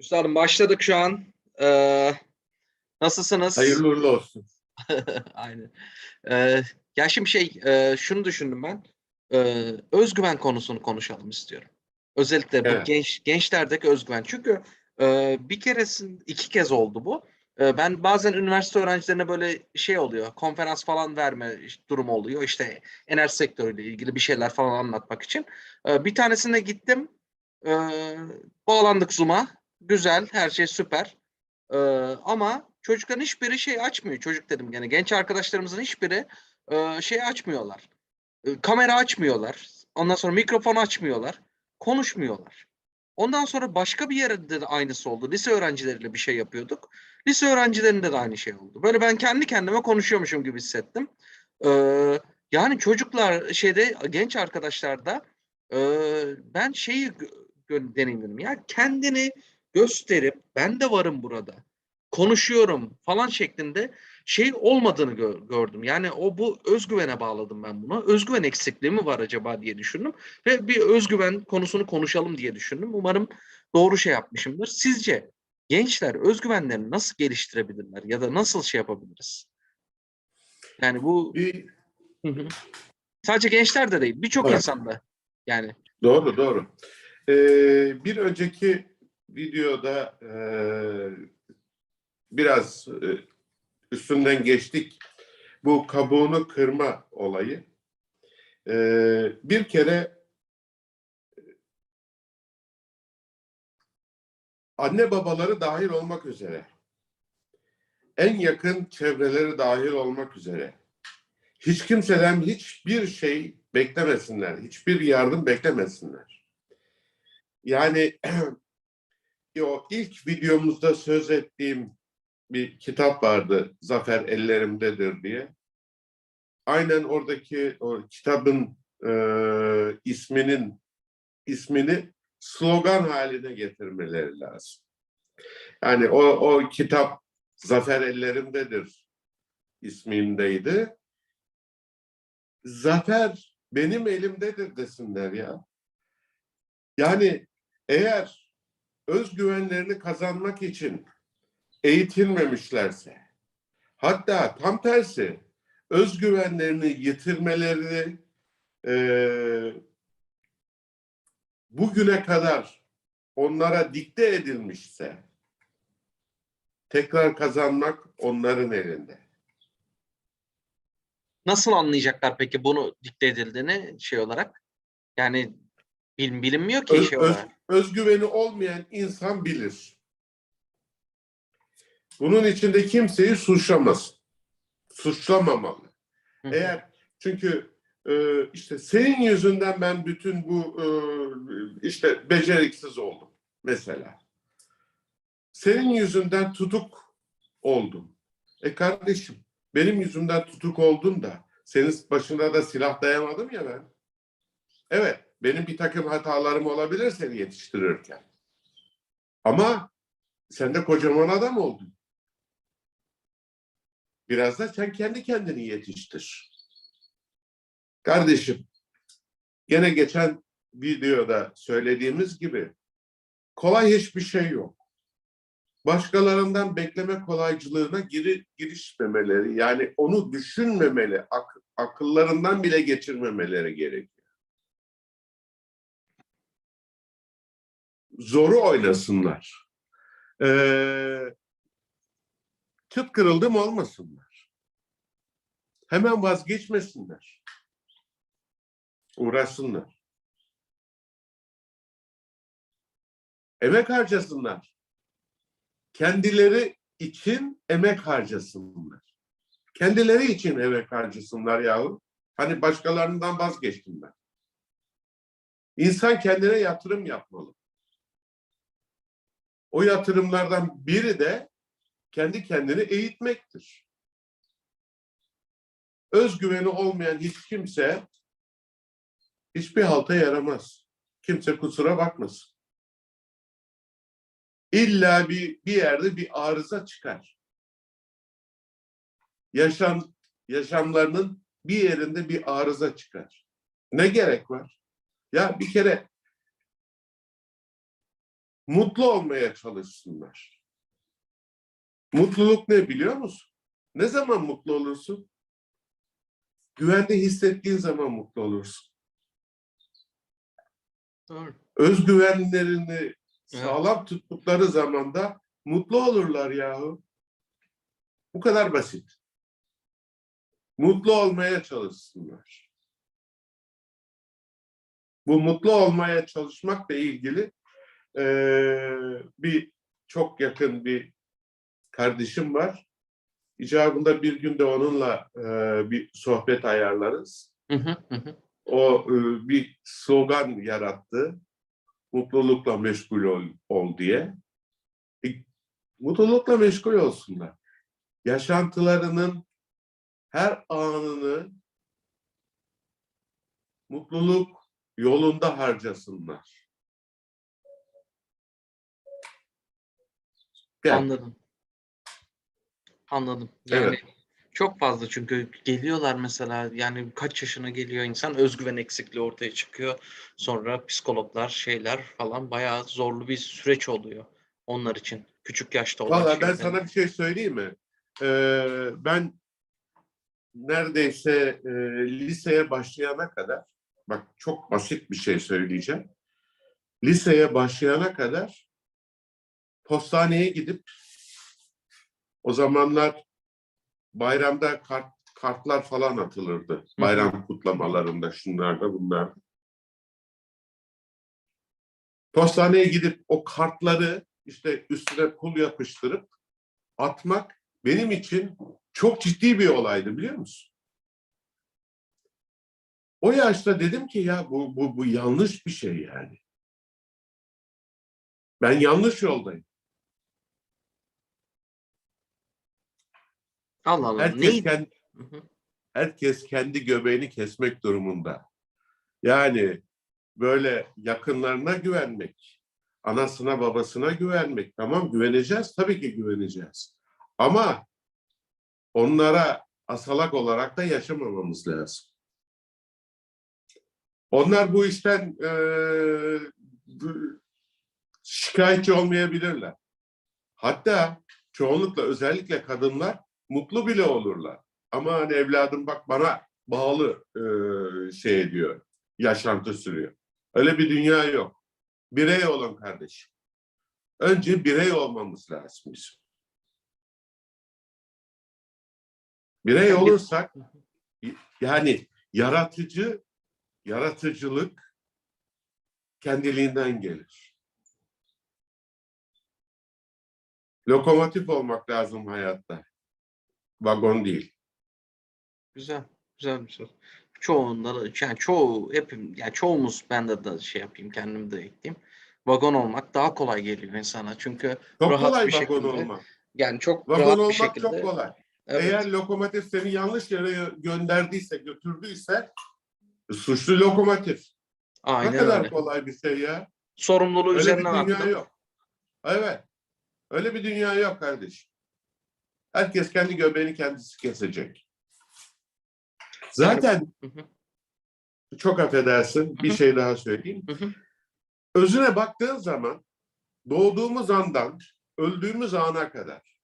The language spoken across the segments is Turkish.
Üstadım başladık şu an. Ee, nasılsınız? Hayırlı uğurlu olsun. Aynen. Ee, ya şimdi şey, e, şunu düşündüm ben. Ee, özgüven konusunu konuşalım istiyorum. Özellikle bu Evet. genç gençlerdeki özgüven. Çünkü e, bir keresin iki kez oldu bu. E, ben bazen üniversite öğrencilerine böyle şey oluyor, konferans falan verme durumu oluyor. İşte enerji sektörüyle ilgili bir şeyler falan anlatmak için. E, bir tanesine gittim. E, bağlandık Zoom'a. Güzel, her şey süper. Ee, ama çocukların hiçbiri şey açmıyor. Çocuk dedim yani genç arkadaşlarımızın hiçbiri e, şey açmıyorlar. E, kamera açmıyorlar. Ondan sonra mikrofon açmıyorlar. Konuşmuyorlar. Ondan sonra başka bir yerde de aynısı oldu. Lise öğrencileriyle bir şey yapıyorduk. Lise öğrencilerinde de aynı şey oldu. Böyle ben kendi kendime konuşuyormuşum gibi hissettim. Ee, yani çocuklar şeyde genç arkadaşlarda e, ben şeyi deneyimledim. Ya kendini gösterip ben de varım burada konuşuyorum falan şeklinde şey olmadığını gö- gördüm. Yani o bu özgüvene bağladım ben bunu. Özgüven eksikliği mi var acaba diye düşündüm ve bir özgüven konusunu konuşalım diye düşündüm. Umarım doğru şey yapmışımdır. Sizce gençler özgüvenlerini nasıl geliştirebilirler ya da nasıl şey yapabiliriz? Yani bu sadece gençler de değil birçok Evet. insanda yani doğru doğru. Ee, bir önceki videoda e, biraz e, üstünden geçtik. Bu kabuğunu kırma olayı. Ee, bir kere anne babaları dahil olmak üzere en yakın çevreleri dahil olmak üzere hiç kimseden hiçbir şey beklemesinler. Hiçbir yardım beklemesinler. Yani o ilk videomuzda söz ettiğim bir kitap vardı. Zafer ellerimdedir diye. Aynen oradaki o kitabın e, isminin ismini slogan haline getirmeleri lazım. Yani o, o kitap Zafer ellerimdedir ismindeydi. Zafer benim elimdedir desinler ya. Yani eğer özgüvenlerini kazanmak için eğitilmemişlerse, hatta tam tersi özgüvenlerini yitirmeleri eee, bugüne kadar onlara dikte edilmişse tekrar kazanmak onların elinde. nasıl anlayacaklar peki bunu dikte edildiğini şey olarak? Yani bil- bilinmiyor ki Öz- şey öz- özgüveni olmayan insan bilir. Bunun içinde kimseyi suçlamaz. Suçlamamalı. Hı hı. Eğer çünkü e, işte senin yüzünden ben bütün bu e, işte beceriksiz oldum mesela. Senin yüzünden tutuk oldum. E kardeşim benim yüzümden tutuk oldun da senin başına da silah dayamadım ya ben. Evet benim bir takım hatalarım olabilir seni yetiştirirken. Ama sen de kocaman adam oldun. Biraz da sen kendi kendini yetiştir. Kardeşim, gene geçen videoda söylediğimiz gibi kolay hiçbir şey yok. Başkalarından bekleme kolaycılığına giri, girişmemeleri, yani onu düşünmemeli, ak- akıllarından bile geçirmemeleri gerekiyor. Zoru oynasınlar. Ee, çıt kırıldım olmasınlar. Hemen vazgeçmesinler. Uğraşsınlar. Emek harcasınlar. Kendileri için emek harcasınlar. Kendileri için emek harcasınlar yahu. Hani başkalarından vazgeçtim ben. İnsan kendine yatırım yapmalı. O yatırımlardan biri de kendi kendini eğitmektir. Özgüveni olmayan hiç kimse hiçbir halta yaramaz. Kimse kusura bakmasın. İlla bir, bir yerde bir arıza çıkar. Yaşam, yaşamlarının bir yerinde bir arıza çıkar. Ne gerek var? Ya bir kere mutlu olmaya çalışsınlar. Mutluluk ne biliyor musun? Ne zaman mutlu olursun? Güvende hissettiğin zaman mutlu olursun. Doğru. Özgüvenlerini sağlam tuttukları zaman da mutlu olurlar yahu. Bu kadar basit. Mutlu olmaya çalışsınlar. Bu mutlu olmaya çalışmakla ilgili eee, bir çok yakın bir kardeşim var. İcabında bir gün de onunla eee, bir sohbet ayarlarız. Hı hı, hı hı. O e, bir slogan yarattı. Mutlulukla meşgul ol, ol diye. E, mutlulukla meşgul olsunlar. Yaşantılarının her anını mutluluk yolunda harcasınlar. Gel. Anladım. Anladım. Yani Evet. çok fazla çünkü geliyorlar mesela yani kaç yaşına geliyor insan özgüven eksikliği ortaya çıkıyor. Sonra psikologlar şeyler falan bayağı zorlu bir süreç oluyor onlar için. Küçük yaşta olan Valla ben sana bir şey söyleyeyim mi? Ee, ben neredeyse e, liseye başlayana kadar, bak çok basit bir şey söyleyeceğim. Liseye başlayana kadar postaneye gidip o zamanlar bayramda kart, kartlar falan atılırdı. Bayram kutlamalarında, şunlarda, bunlarda. Postaneye gidip o kartları işte üstüne pul yapıştırıp atmak benim için çok ciddi bir olaydı biliyor musun? O yaşta dedim ki ya bu, bu, bu yanlış bir şey yani. Ben yanlış yoldayım. Allah Allah. Herkes, Neyi? kendi, herkes kendi göbeğini kesmek durumunda. Yani böyle yakınlarına güvenmek, anasına babasına güvenmek. Tamam güveneceğiz, tabii ki güveneceğiz. Ama onlara asalak olarak da yaşamamamız lazım. Onlar bu işten bu- şikayetçi olmayabilirler. Hatta çoğunlukla özellikle kadınlar mutlu bile olurlar. Ama hani evladım bak bana bağlı eee, şey ediyor, yaşantı sürüyor. Öyle bir dünya yok. Birey olun kardeşim. Önce birey olmamız lazım bizim. Birey olursak yani yaratıcı yaratıcılık kendiliğinden gelir. Lokomotif olmak lazım hayatta. Vagon değil. Güzel. Güzel bir söz. Çoğunları yani çoğu hepim yani çoğumuz ben de, de şey yapayım kendim de ekleyeyim. Vagon olmak daha kolay geliyor insana. Çünkü Çok Rahat kolay bir vagon şekilde. olmak. yani çok Vagon rahat bir olmak şekilde. çok kolay. Evet. Eğer lokomotif seni yanlış yere gönderdiyse, götürdüyse suçlu lokomotif. Aynen ne kadar öyle. kolay bir şey ya. Sorumluluğu Öyle bir üzerinden dünya attım. yok. Evet. Öyle bir dünya yok kardeşim. Herkes kendi göbeğini kendisi kesecek. Zaten çok affedersin bir şey daha söyleyeyim. Özüne baktığın zaman doğduğumuz andan öldüğümüz ana kadar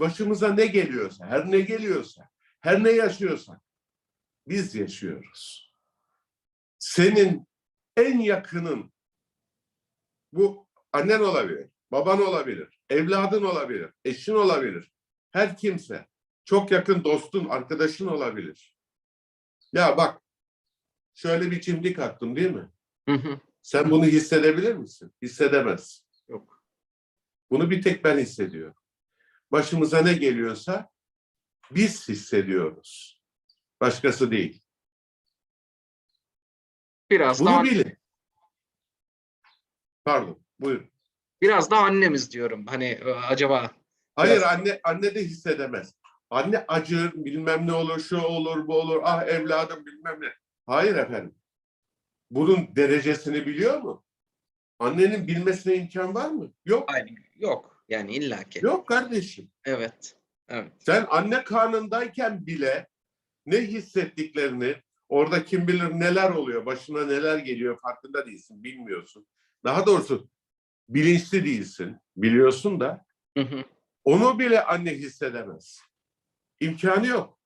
başımıza ne geliyorsa, her ne geliyorsa, her ne yaşıyorsak biz yaşıyoruz. Senin en yakının bu annen olabilir, baban olabilir, evladın olabilir, eşin olabilir. Her kimse çok yakın dostun, arkadaşın olabilir. Ya bak şöyle bir çimdik attım değil mi? Hı hı. Sen bunu hissedebilir misin? Hissedemezsin. Yok. Bunu bir tek ben hissediyorum. Başımıza ne geliyorsa biz hissediyoruz. Başkası değil. Biraz Bunu daha bilin. Pardon, buyurun. Biraz daha annemiz diyorum. Hani e, acaba Hayır Biraz- anne anne de hissedemez. Anne acır, bilmem ne olur, şu olur, bu olur. Ah evladım bilmem ne. Hayır efendim. Bunun derecesini biliyor mu? Annenin bilmesine imkan var mı? Yok. aynı yok. Yani illaki. Yok kardeşim. Evet. Evet. Sen anne karnındayken bile ne hissettiklerini, orada kim bilir neler oluyor, başına neler geliyor farkında değilsin, bilmiyorsun. Daha doğrusu bilinçli değilsin, biliyorsun da Hı hı. onu bile anne hissedemez. İmkanı yok.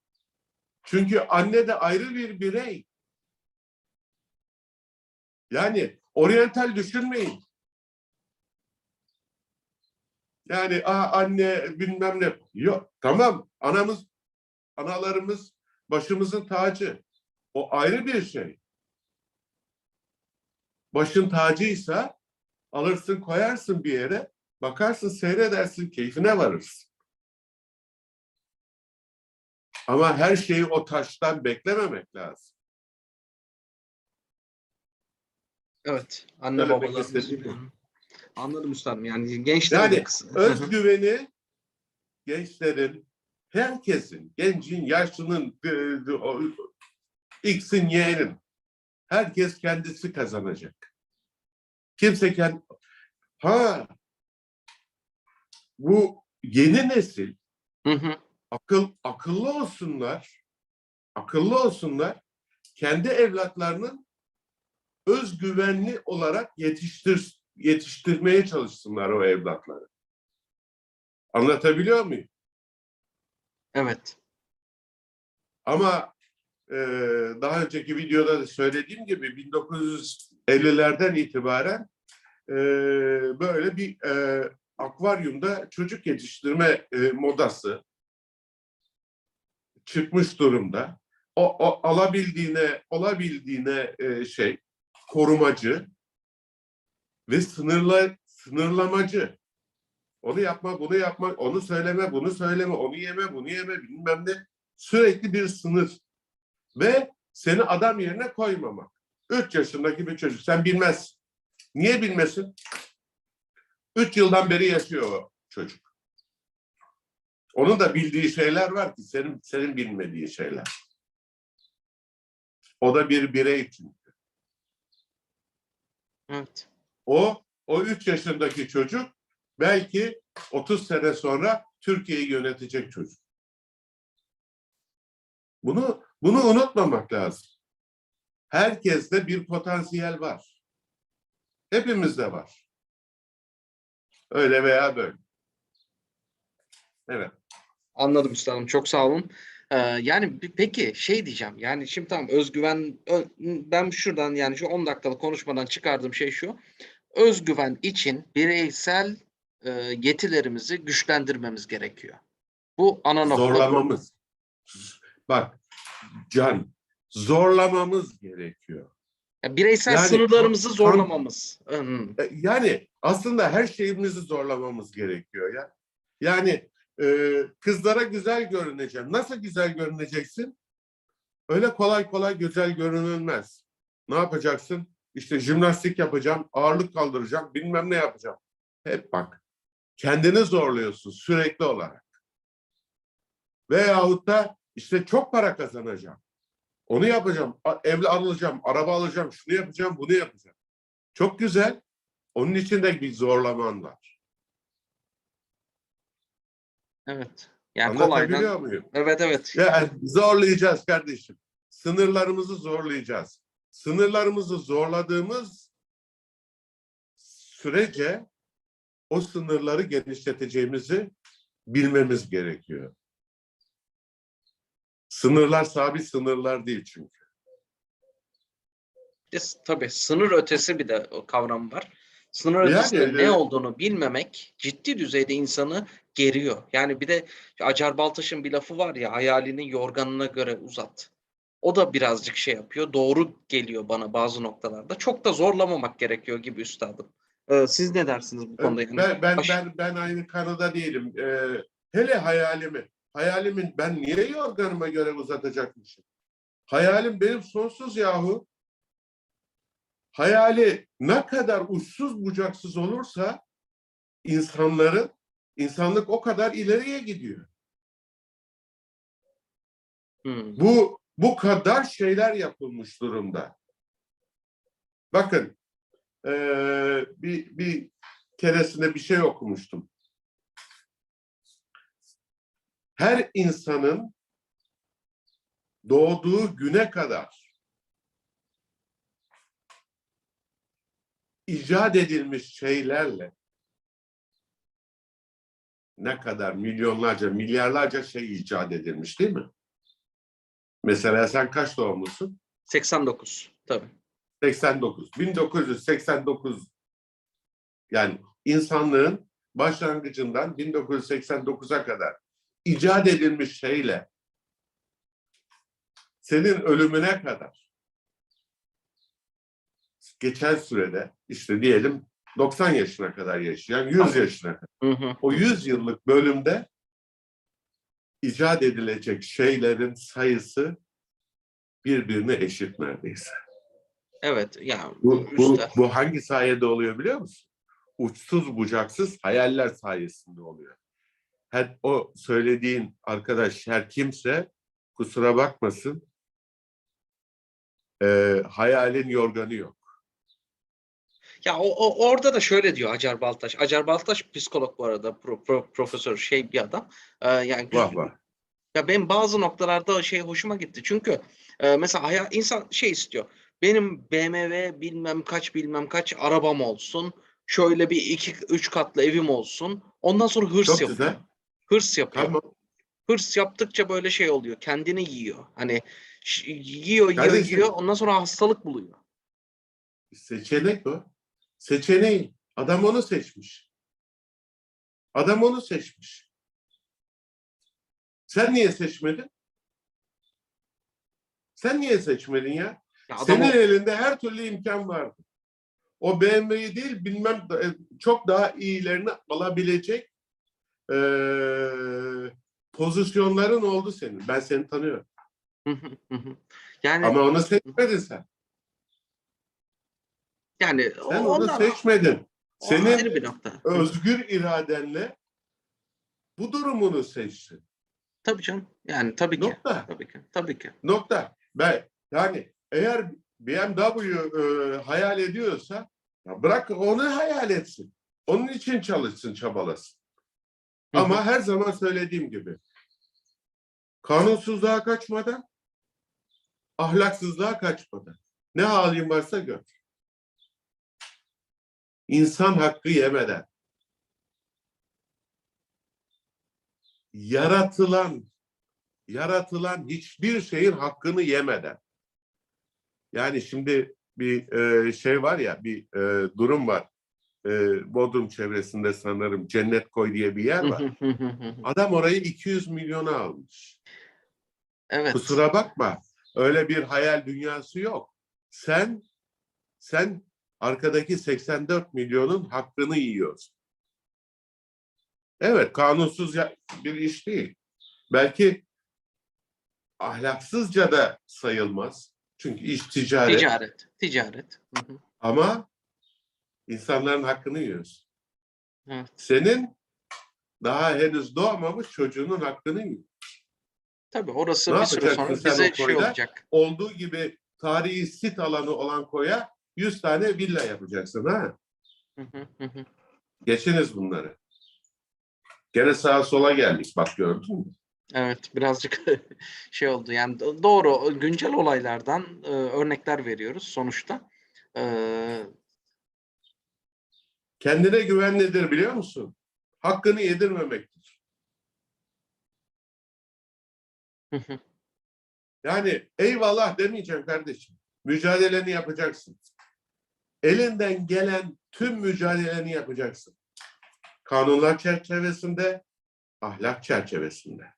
Çünkü anne de ayrı bir birey. Yani oryantal düşünmeyin. Yani Aa, anne bilmem ne. Yok tamam anamız, analarımız başımızın tacı. O ayrı bir şey. Başın tacıysa alırsın koyarsın bir yere bakarsın seyredersin keyfine varırsın. Ama her şeyi o taştan beklememek lazım. Evet. Anne babalarımız. Anladım üstadım. Yani gençler Yani. Özgüveni gençlerin, herkesin, gencin, yaşlının, e, X'in, Y'nin herkes kendisi kazanacak. Kimse kendi... Ha bu yeni nesil Hı hı. akıl akıllı olsunlar. Akıllı olsunlar. Kendi evlatlarının özgüvenli olarak yetiştir yetiştirmeye çalışsınlar o evlatları. Anlatabiliyor muyum? Evet. Ama e, daha önceki videoda da söylediğim gibi 50'lerden itibaren e, böyle bir e, akvaryumda çocuk yetiştirme e, modası çıkmış durumda. O, o alabildiğine olabildiğine e, şey korumacı ve sınırla sınırlamacı. Onu yapma, bunu yapma, onu söyleme, bunu söyleme, onu yeme, bunu yeme, bilmem ne. Sürekli bir sınır ve seni adam yerine koymama. 3 yaşındaki bir çocuk. Sen bilmez. Niye bilmesin? 3 yıldan beri yaşıyor o çocuk. Onun da bildiği şeyler var ki senin senin bilmediğin şeyler. O da bir birey çünkü. Evet. O o 3 yaşındaki çocuk belki 30 sene sonra Türkiye'yi yönetecek çocuk. Bunu bunu unutmamak lazım. Herkeste bir potansiyel var. Hepimizde var. Öyle veya böyle. Evet. Anladım üstadım. Çok sağ olun. Ee, yani peki şey diyeceğim. Yani şimdi tamam özgüven ö- ben şuradan yani şu 10 dakikalık konuşmadan çıkardığım şey şu. Özgüven için bireysel e, yetilerimizi güçlendirmemiz gerekiyor. Bu ana nokta. Zorlamamız. Bak Can, zorlamamız gerekiyor. Bireysel Yani sınırlarımızı zorlamamız. E, Yani aslında her şeyimizi zorlamamız gerekiyor ya. Yani e, kızlara güzel görüneceğim. Nasıl güzel görüneceksin? Öyle kolay kolay güzel görünülmez. Ne yapacaksın? İşte jimnastik yapacağım, ağırlık kaldıracağım, bilmem ne yapacağım. Hep bak, kendini zorluyorsun sürekli olarak. Veyahut da işte çok para kazanacağım. Onu yapacağım, a- ev alacağım, araba alacağım, şunu yapacağım, bunu yapacağım. Çok güzel. Onun için de bir zorlaman var. Evet. Yani kolaydan. Muyum? Evet evet. Yani zorlayacağız kardeşim. Sınırlarımızı zorlayacağız. Sınırlarımızı zorladığımız sürece o sınırları genişleteceğimizi bilmemiz gerekiyor. Sınırlar sabit sınırlar değil çünkü. S- tabii sınır ötesi bir de o kavram var. Sınır Yani, ötesinde ne e, olduğunu bilmemek ciddi düzeyde insanı geriyor. Yani bir de Acar Baltaş'ın bir lafı var ya hayalini yorganına göre uzat. O da birazcık şey yapıyor. Doğru geliyor bana bazı noktalarda. Çok da zorlamamak gerekiyor gibi üstadım. Ee, siz ne dersiniz bu konuda? Yani Ben ben ben ben aynı kanıda değilim. Ee, hele hayalimi, hayalimin ben niye yorganıma göre uzatacakmışım? Hayalim benim sonsuz yahu. Hayali ne kadar uçsuz bucaksız olursa insanların insanlık o kadar ileriye gidiyor. Hmm, Bu bu kadar şeyler yapılmış durumda. Bakın eee, bir bir keresinde bir şey okumuştum. Her insanın doğduğu güne kadar icat edilmiş şeylerle ne kadar milyonlarca, milyarlarca şey icat edilmiş değil mi? Mesela sen kaç doğumlusun? 89 tabii. 89. 1989 yani insanlığın başlangıcından 1989'a kadar icat edilmiş şeyle senin ölümüne kadar geçen sürede işte diyelim 90 yaşına kadar yaşayan 100 yaşına kadar Hı hı. o 100 yıllık bölümde icat edilecek şeylerin sayısı birbirine eşit neredeyse. Evet ya Bu, bu, bu hangi sayede oluyor biliyor musun? Uçsuz bucaksız hayaller sayesinde oluyor. Her, o söylediğin arkadaş her kimse kusura bakmasın e, hayalin yorganı yok. Ya o, o- orada da şöyle diyor Acar Baltaş. Acar Baltaş psikolog bu arada pro- pro- profesör şey bir adam. Ee, yani Vah vah. Ya benim bazı noktalarda şey hoşuma gitti. Çünkü e, mesela haya- insan şey istiyor. Benim BMW bilmem kaç bilmem kaç arabam olsun. Şöyle bir iki üç katlı evim olsun. Ondan sonra hırs Çok yapıyor. güzel. Hırs yapıyor. Tamam. Hırs yaptıkça böyle şey oluyor. Kendini yiyor. Hani yiyor yiyor Kardeşim. yiyor. Ondan sonra hastalık buluyor. Seçenek o. Seçeneği. Adam onu seçmiş. Adam onu seçmiş. Sen niye seçmedin? Sen niye seçmedin ya? Ya adam Senin o- elinde her türlü imkan vardı. O BMW'yi değil bilmem e, çok daha iyilerini alabilecek eee, pozisyonların oldu senin. Ben seni tanıyorum. yani Ama onu seçmedin sen. yani Sen onu ondan- seçmedin. o Senin ayrı bir nokta. özgür iradenle bu durumunu seçtin. Tabii canım. Yani tabii ki. Nokta. Tabii ki. Tabii ki. Nokta. Ben yani eğer BMW e, hayal ediyorsa ya bırak onu hayal etsin. Onun için çalışsın, çabalasın. Ama her zaman söylediğim gibi kanunsuzluğa kaçmadan, ahlaksızlığa kaçmadan. Ne halin varsa gör. İnsan hakkı yemeden. Yaratılan, yaratılan hiçbir şeyin hakkını yemeden. Yani şimdi bir e, şey var ya, bir e, durum var. E, Bodrum çevresinde sanırım Cennet Koy diye bir yer var. Adam orayı 200 milyona almış. evet. Kusura bakma. Öyle bir hayal dünyası yok. Sen sen arkadaki 84 milyonun hakkını yiyorsun. Evet, kanunsuz bir iş değil. Belki ahlaksızca da sayılmaz. Çünkü iş ticaret. Ticaret. Ticaret. Hı hı. Ama insanların hakkını yiyorsun. Evet. Senin daha henüz doğmamış çocuğunun hakkını yiyorsun. Tabii orası Ne bir süre sonra bize şey olacak. olduğu gibi tarihi sit alanı olan koya 100 tane villa yapacaksın ha. Hı hı, hı hı. Geçiniz bunları. Gene sağa sola geldik bak gördün mü? Evet birazcık şey oldu yani do- doğru güncel olaylardan e, örnekler veriyoruz sonuçta. E, Kendine güven nedir biliyor musun? Hakkını yedirmemektir. Yani eyvallah demeyeceksin kardeşim. Mücadeleni yapacaksın. Elinden gelen tüm mücadeleni yapacaksın. Kanunlar çerçevesinde, ahlak çerçevesinde.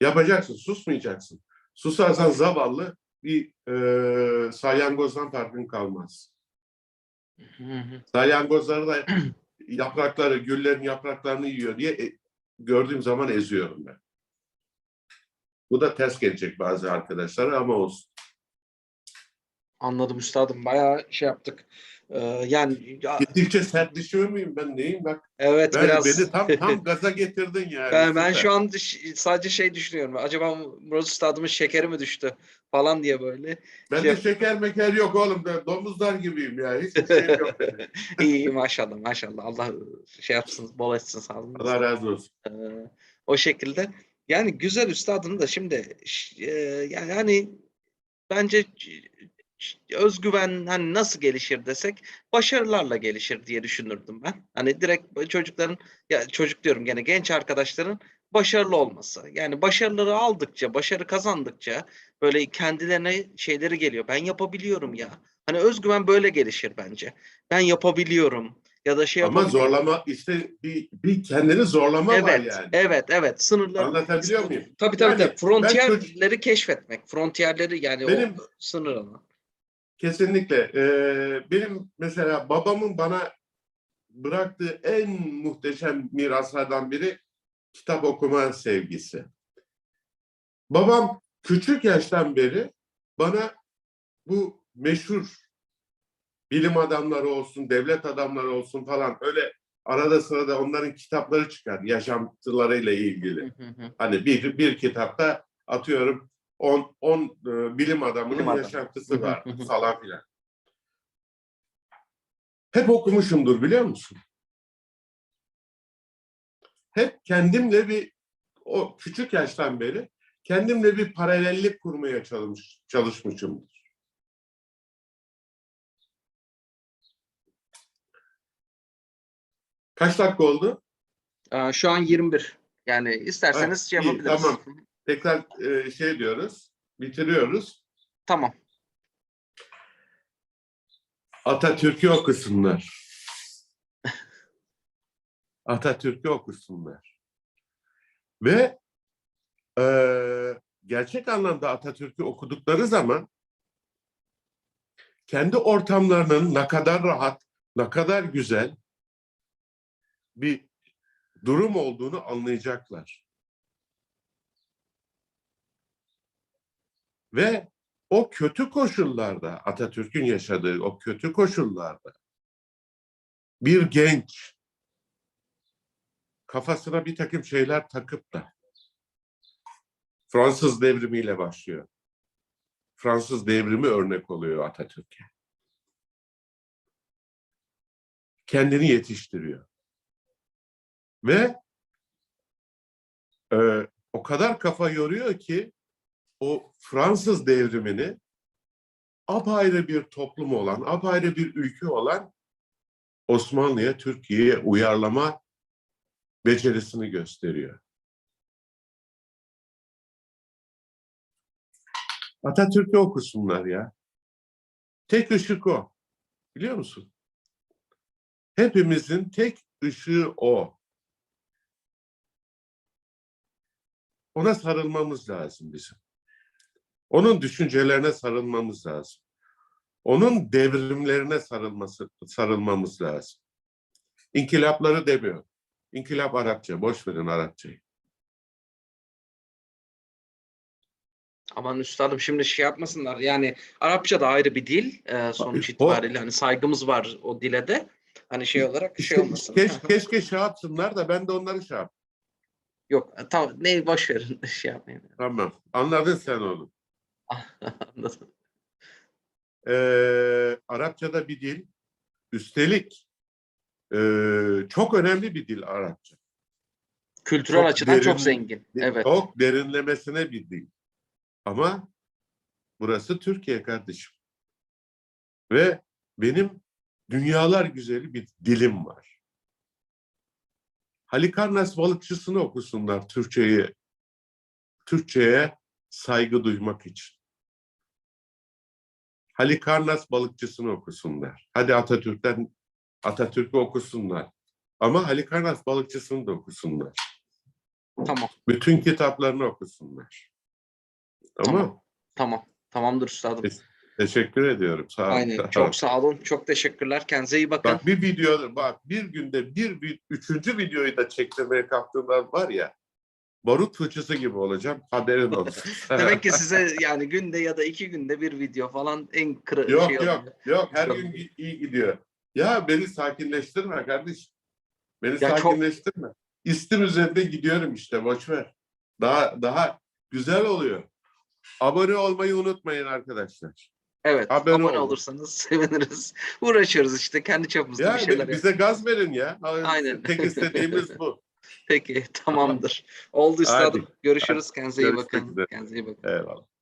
Yapacaksın, susmayacaksın. Susarsan zavallı bir e, salyangozdan farkın kalmaz. Salyangozları da yaprakları, güllerin yapraklarını yiyor diye e, gördüğüm zaman eziyorum ben. Bu da ters gelecek bazı arkadaşlara ama olsun. Anladım üstadım bayağı şey yaptık. E, yani ya, Gittikçe sertleşiyor muyum ben neyim bak. evet Ben, biraz Beni tam tam gaza getirdin yani. ben, ben şu an sadece şey düşünüyorum. Acaba Murat üstadımın şekeri mi düştü falan diye böyle. Bende şey- şeker meker yok oğlum. Ben domuzlar gibiyim ya. Hiçbir şeyim yok. İyi maşallah maşallah. Allah şey yapsın bol etsin sağlığınızı. Allah razı olsun. Ee, o şekilde. Yani güzel üstadım da şimdi e, yani hani bence özgüven hani nasıl gelişir desek başarılarla gelişir diye düşünürdüm ben. Hani direkt çocukların ya çocuk diyorum gene genç arkadaşların başarılı olması. Yani başarıları aldıkça, başarı kazandıkça böyle kendilerine şeyleri geliyor. Ben yapabiliyorum ya. Hani özgüven böyle gelişir bence. Ben yapabiliyorum ya da şey Ama zorlama işte bir, bir kendini zorlama var Evet, yani. evet, evet. Sınırları Anlatabiliyor muyum? Tabii tabii. Yani tabii. ben Frontiyerleri keşfetmek. Frontiyerleri yani Benim- o sınır alanı. Kesinlikle. Ee, benim mesela babamın bana bıraktığı en muhteşem miraslardan biri kitap okuma sevgisi. Babam küçük yaştan beri bana bu meşhur bilim adamları olsun, devlet adamları olsun falan öyle arada sırada onların kitapları çıkar yaşantılarıyla ilgili. Hani bir, bir kitapta atıyorum 10 10 bilim adamının Bilim adamı. yaşantısı var falan filan. Hep okumuşumdur biliyor musun? Hep kendimle bir o küçük yaştan beri kendimle bir paralellik kurmaya çalış, çalışmışımdır. Kaç dakika oldu? Aa, şu an 21. Yani isterseniz Ha, şey iyi, yapabiliriz. tamam. Tekrar e, şey diyoruz, bitiriyoruz. Tamam. Atatürk'ü okusunlar. Atatürk'ü okusunlar. Ve eee, gerçek anlamda Atatürk'ü okudukları zaman kendi ortamlarının ne kadar rahat, ne kadar güzel bir durum olduğunu anlayacaklar. Ve o kötü koşullarda, Atatürk'ün yaşadığı o kötü koşullarda bir genç kafasına bir takım şeyler takıp da Fransız devrimiyle başlıyor. Fransız devrimi örnek oluyor Atatürk'e. Kendini yetiştiriyor. Ve e, o kadar kafa yoruyor ki o Fransız devrimini apayrı bir toplum olan, apayrı bir ülke olan Osmanlı'ya, Türkiye'ye uyarlama becerisini gösteriyor. Atatürk'ü okusunlar ya. Tek ışık o. Biliyor musun? Hepimizin tek ışığı o. Ona sarılmamız lazım bizim. Onun düşüncelerine sarılmamız lazım. Onun devrimlerine sarılması, sarılmamız lazım. İnkılapları demiyor. İnkılap Arapça. Boş verin Arapçayı. Aman üstadım şimdi şey yapmasınlar. Yani Arapça da ayrı bir dil e, sonuç itibariyle. Hani saygımız var o dile de. Hani şey olarak şey olmasın. keş- keşke şey yapsınlar da ben de onları şey yap. Yok tamam ne boş verin şey yapmayın. Tamam. Anladın sen onu. Anladım. Ee, Arapçada bir dil. Üstelik ee, çok önemli bir dil Arapça. Kültürel Çok açıdan çok derin- zengin. Evet. Çok derinlemesine bir dil. Ama burası Türkiye kardeşim. Ve benim dünyalar güzeli bir dilim var. Halikarnas balıkçısını okusunlar Türkçeyi. Türkçeye saygı duymak için. Halikarnas balıkçısını okusunlar. Hadi Atatürk'ten Atatürk'ü okusunlar. Ama Halikarnas balıkçısını da okusunlar. Tamam. Bütün kitaplarını okusunlar. Tamam. Tamam. Tamam. Tamamdır üstadım. Teş- Teşekkür ediyorum. Sağ olun. Aynen. Çok sağ olun. Çok teşekkürler. Kendinize iyi bakın. Bak bir video, bak bir günde bir, bir üçüncü videoyu da çektirmeye kalktığımda var ya barut fıçısı gibi olacağım. Haberin olsun. Demek ki size yani günde ya da iki günde bir video falan en kırı yok şey yok oluyor. yok her Yok. gün iyi gidiyor. Ya beni sakinleştirme kardeşim. Beni Ya çok- sakinleştirme. İstim üzerinde gidiyorum işte boş ver. Daha daha güzel oluyor. Abone olmayı unutmayın arkadaşlar. Evet. Abone abone olun. olursanız seviniriz. Uğraşıyoruz işte kendi çapımızda Ya bir şeyler. bi- bize gaz verin ya. Aynen. Tek istediğimiz bu. Peki tamamdır. Oldu üstadım. Görüşürüz. Kendinize iyi bakın. Kendinize iyi bakın. Eyvallah.